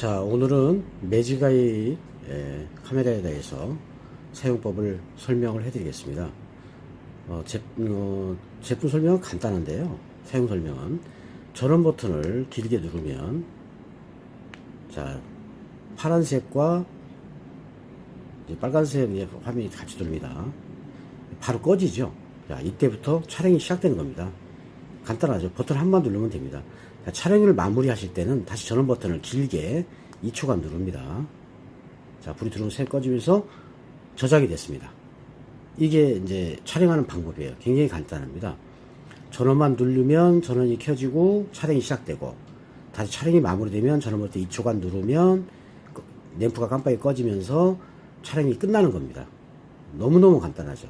자, 오늘은 매지가이 에, 카메라에 대해서 사용법을 설명을 해드리겠습니다. 어, 제, 어, 제품 설명은 간단한데요. 사용 설명은 전원 버튼을 길게 누르면 자 파란색과 빨간색의 화면이 같이 돌립니다. 바로 꺼지죠. 자, 이때부터 촬영이 시작되는 겁니다. 간단하죠. 버튼 한 번 누르면 됩니다. 자, 촬영을 마무리하실 때는 다시 전원 버튼을 길게 2초간 누릅니다. 자, 불이 들어오면 새 꺼지면서 저장이 됐습니다. 이게 이제 촬영하는 방법이에요. 굉장히 간단합니다. 전원만 누르면 전원이 켜지고 촬영이 시작되고 다시 촬영이 마무리되면 전원 버튼 2초간 누르면 그 램프가 깜빡이 꺼지면서 촬영이 끝나는 겁니다. 너무너무 간단하죠.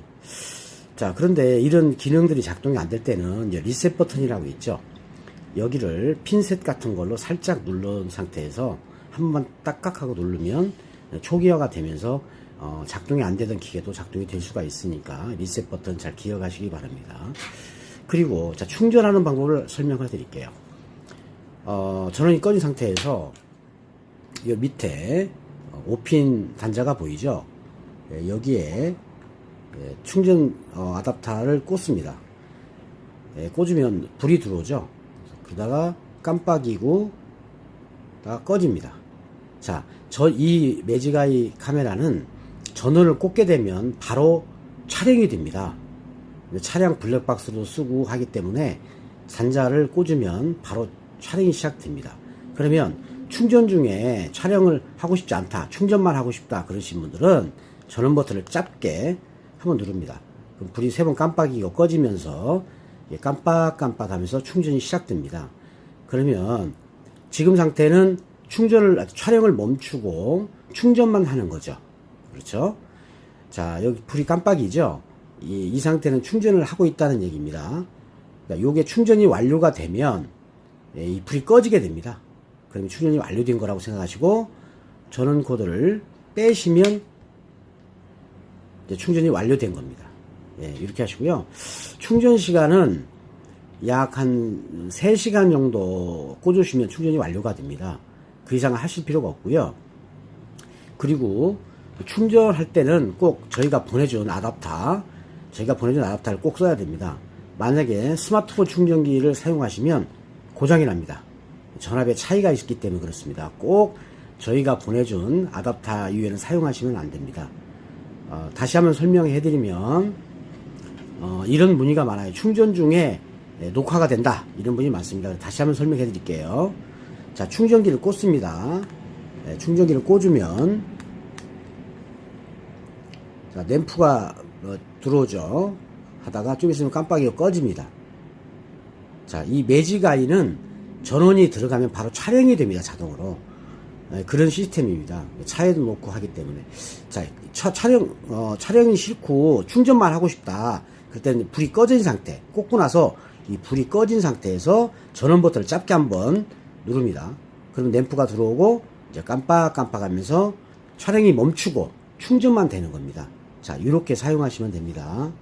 자, 그런데 이런 기능들이 작동이 안 될 때는 리셋 버튼이라고 있죠. 여기를 핀셋 같은 걸로 살짝 누른 상태에서 한 번만 딱딱하고 누르면 초기화가 되면서 어, 작동이 안 되던 기계도 작동이 될 수가 있으니까 리셋 버튼 잘 기억하시기 바랍니다. 그리고 자, 충전하는 방법을 설명해 드릴게요. 어, 전원이 꺼진 상태에서 이 밑에 5핀 단자가 보이죠? 예, 여기에 예, 충전 어, 아답터를 꽂습니다. 예, 꽂으면 불이 들어오죠. 그러다가 깜빡이고 다 꺼집니다. 자, 저 이 매지가이 카메라는 전원을 꽂게 되면 바로 촬영이 됩니다. 차량 블랙박스도 쓰고 하기 때문에 단자를 꽂으면 바로 촬영이 시작됩니다. 그러면 충전 중에 촬영을 하고 싶지 않다, 충전만 하고 싶다 그러신 분들은 전원 버튼을 짧게 한번 누릅니다. 그럼 불이 세 번 깜빡이고 꺼지면서 깜빡깜빡 하면서 충전이 시작됩니다. 그러면 지금 상태는 충전을, 촬영을 멈추고 충전만 하는 거죠. 그렇죠? 자, 여기 불이 깜빡이죠? 이, 이 상태는 충전을 하고 있다는 얘기입니다. 그러니까 요게 충전이 완료가 되면 예, 이 불이 꺼지게 됩니다. 그러면 충전이 완료된 거라고 생각하시고 전원 코드를 빼시면 충전이 완료된 겁니다. 예, 이렇게 하시고요. 충전 시간은 약 한 3시간 정도 꽂으시면 충전이 완료가 됩니다. 그 이상 하실 필요가 없고요. 그리고 충전할 때는 꼭 저희가 보내준 아답터, 저희가 보내준 아답터를 꼭 써야 됩니다. 만약에 스마트폰 충전기를 사용하시면 고장이 납니다. 전압의 차이가 있기 때문에 그렇습니다. 꼭 저희가 보내준 아답터 이외에는 사용하시면 안 됩니다. 어, 다시 한번 설명해 드리면 어, 이런 문의가 많아요. 충전 중에 예, 녹화가 된다. 이런 분이 많습니다. 다시 한번 설명해 드릴게요. 자, 충전기를 꽂습니다. 예, 충전기를 꽂으면 자, 램프가 어, 들어오죠. 하다가 좀 있으면 깜빡이가 꺼집니다. 자, 이 매지가이는 전원이 들어가면 바로 촬영이 됩니다. 자동으로. 예, 그런 시스템입니다. 차에도 놓고 하기 때문에. 자, 차, 촬영, 어, 촬영이 싫고 충전만 하고 싶다. 그때는 불이 꺼진 상태. 꽂고 나서 이 불이 꺼진 상태에서 전원 버튼을 짧게 한번 누릅니다. 그러면 램프가 들어오고 이제 깜빡깜빡 하면서 촬영이 멈추고 충전만 되는 겁니다. 자, 이렇게 사용하시면 됩니다.